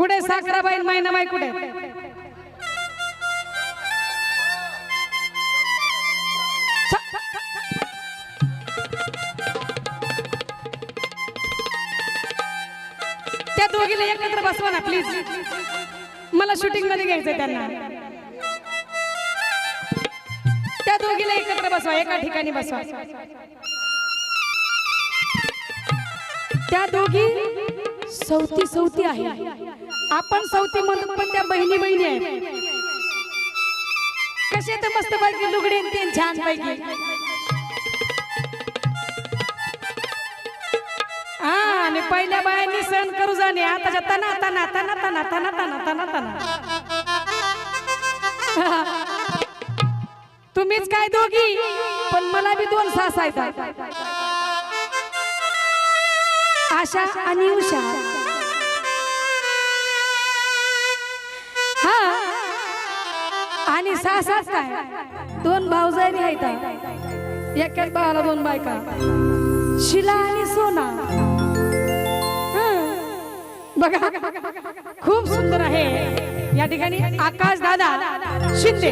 कुठे साखराबाई आणि मैनाबाई कुठे? त्या दोघीला एकत्र बसवा ना प्लीज मला शूटिंगमध्ये घ्यायचंय त्यांना. त्या दोघीला एकत्र बसवा एका ठिकाणी बसवा. त्या दोघी सवती सवती आहे. आपण सवती म्हणून पण त्या बहिणी बहिणी आहे कसे तर मस्त पैकी लुगडी छान पैकी हा आणि पहिल्या बायांनी सहन करू जाणे. आताच्या तना तना तना तना तना तना तना तना. तुम्हीच काय दोघी? पण मला बी दोन सास आहेत. आशा आणि उषा. हा. आणि सासाच काय? दोन भाऊजाईनी आहेत. एकाच भावाला दोन बायका. शिला आणि सोना. बघा खूप सुंदर आहे. या ठिकाणी आकाश दादा शिंदे.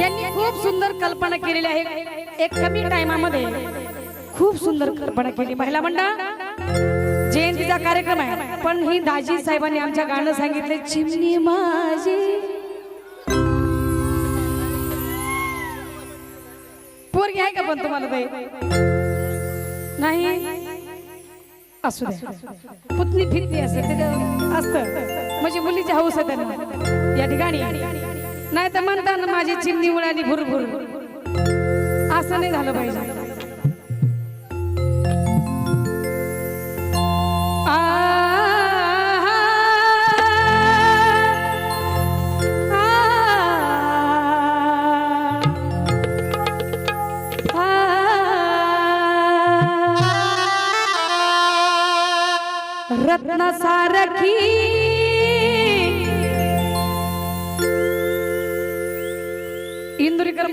यांनी खूप सुंदर कल्पना केलेली आहे. एक कमी टायमामध्ये खूप सुंदर कल्पना केली महिला मंडळ. जयंतीचा कार्यक्रम आहे. पण ही दाजी साहेबांनी आमच्या गाणं सांगितले चिमणी माझी. पोरगी आहे का पण तुम्हाला ताई नाही? असू दे. पुतणी फिरती असते असतं. म्हणजे मुलीची हौस आहे त्यांना. या ठिकाणी. नाही तर म्हणतात माझी चिमणी उडाली भुरभुर. असं नाही झालं पाहिजे.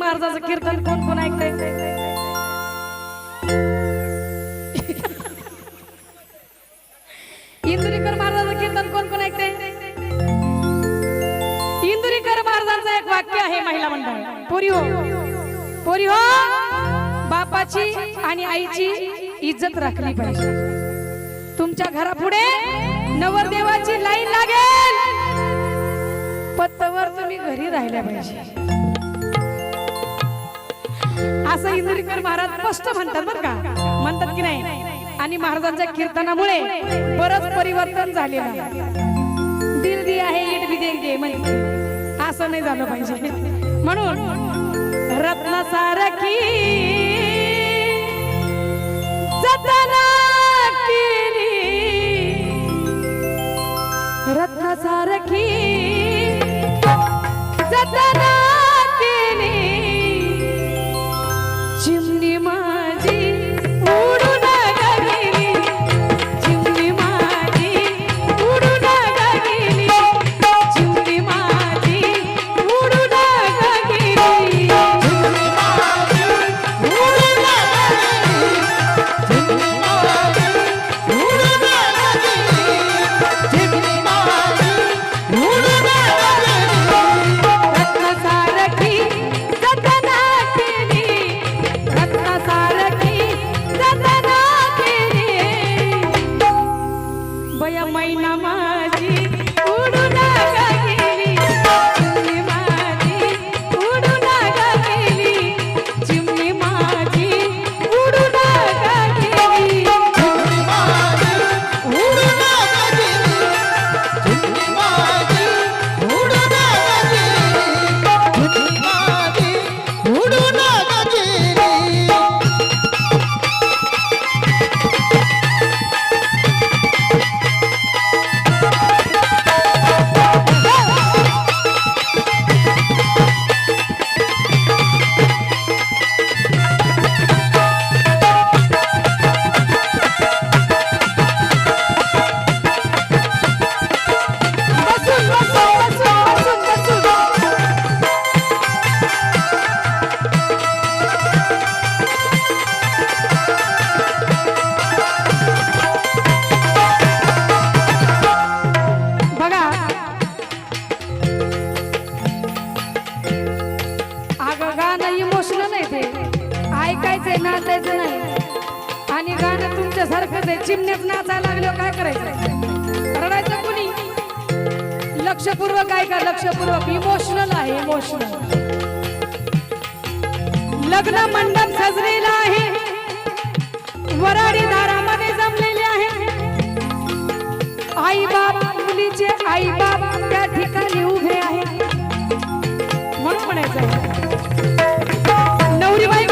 महाराजाचं कीर्तन कोण कोण ऐकतंय? इंदुरीकर महाराजाचं कीर्तन कोण कोण ऐकतंय? इंदुरीकर महाराजांचं एक वाक्य आहे महिला मंडळ. पोरी हो. पोरी हो बापाची आणि आईची इज्जत राखली पाहिजे. तुमच्या घरापुढे नवरदेवाची लाईन लागेल. पत्तवर तुम्ही घरी राहिल्या पाहिजे. असं इंदुरीकर महाराज स्पष्ट म्हणतात बरं का? म्हणतात की नाही? आणि महाराजांच्या कीर्तनामुळे बरंच परिवर्तन झालेलं दिल दिया आहे भी म्हणजे असं नाही झालं पाहिजे. म्हणून रत्न सारखी जतना केली. रत्न सारखी जतना चिमण्यात नाचायला लागलो काय करायचं? रडायचं कुणी? लक्षपूर्वक ऐका लक्षपूर्वक. इमोशनल आहे इमोशनल लग्न मंडप सजलेला आहे. वराडी दारामध्ये जमलेले आहे. आई बाप मुलीचे आई बाप त्या ठिकाणी उभे आहे म्हणून म्हणायचं नवरीबाई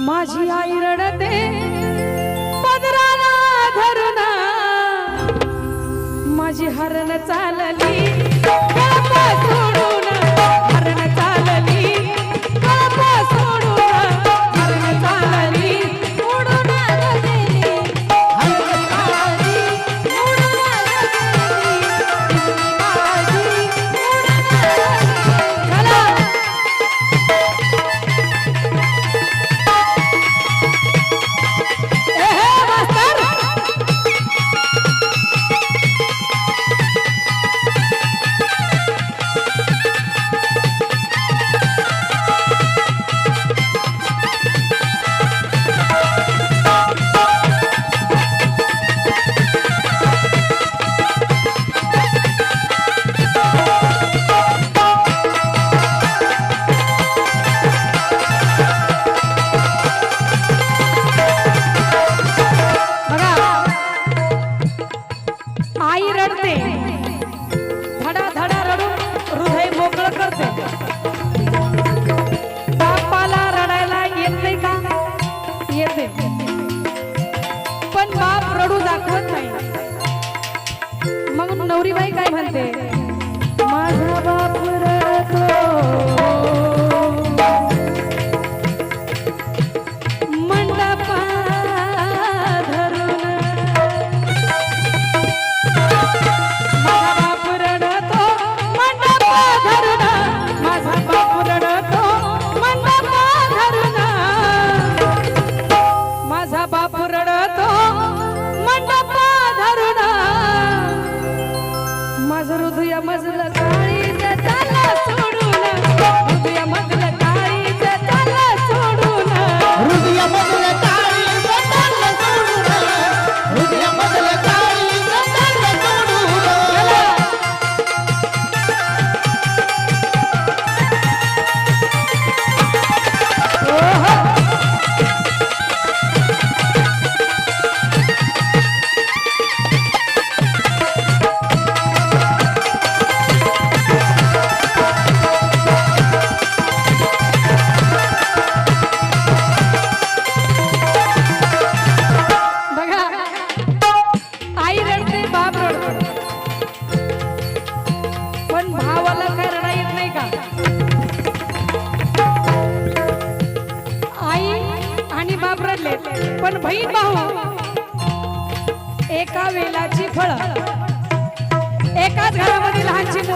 माझी आई रडते. पदराला धरुना. माझी हरण चालली.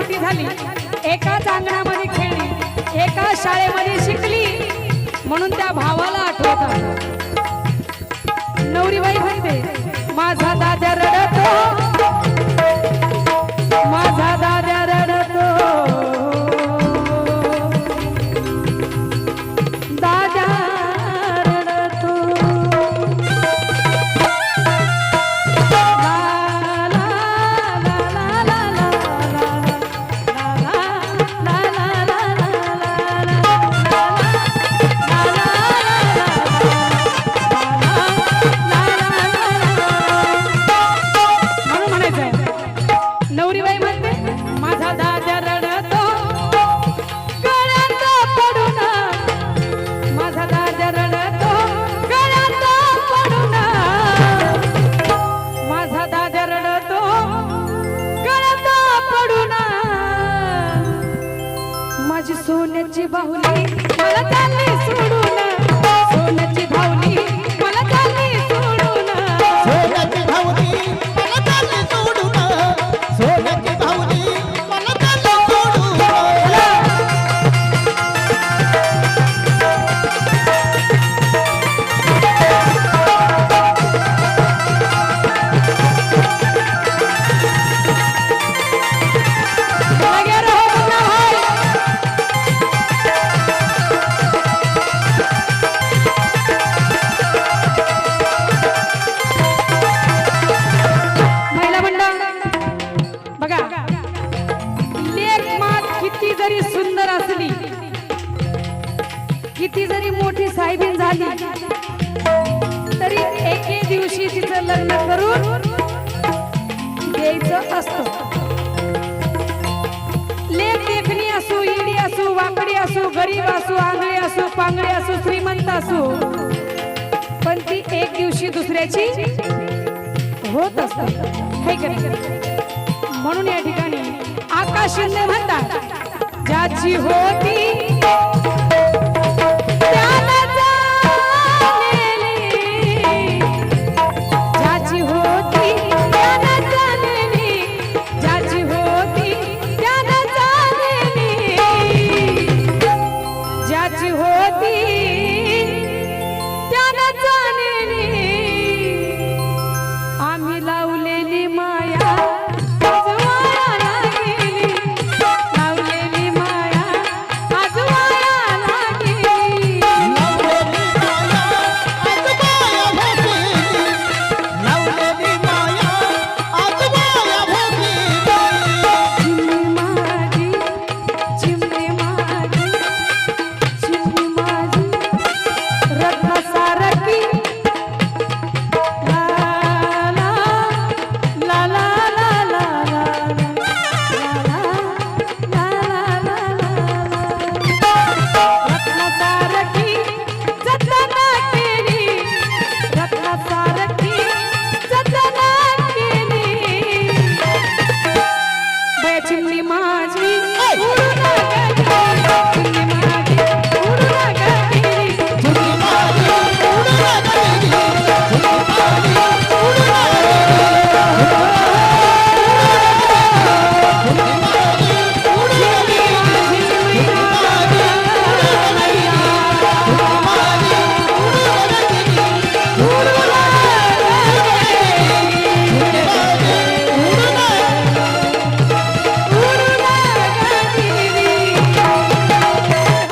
मोठी झाली. एकाच अंगणामध्ये खेळली. एकाच शाळेमध्ये शिकली. म्हणून त्या भावाला आठवत. नवरीबाई म्हणते माझा दादा रडतो असू गरीब असो आंधळी असो पांगळी असो श्रीमंत असो पण ती एक दिवशी दुसऱ्याची होत असते. म्हणून या ठिकाणी आकाश शिंदे म्हणतात. ज्याची होती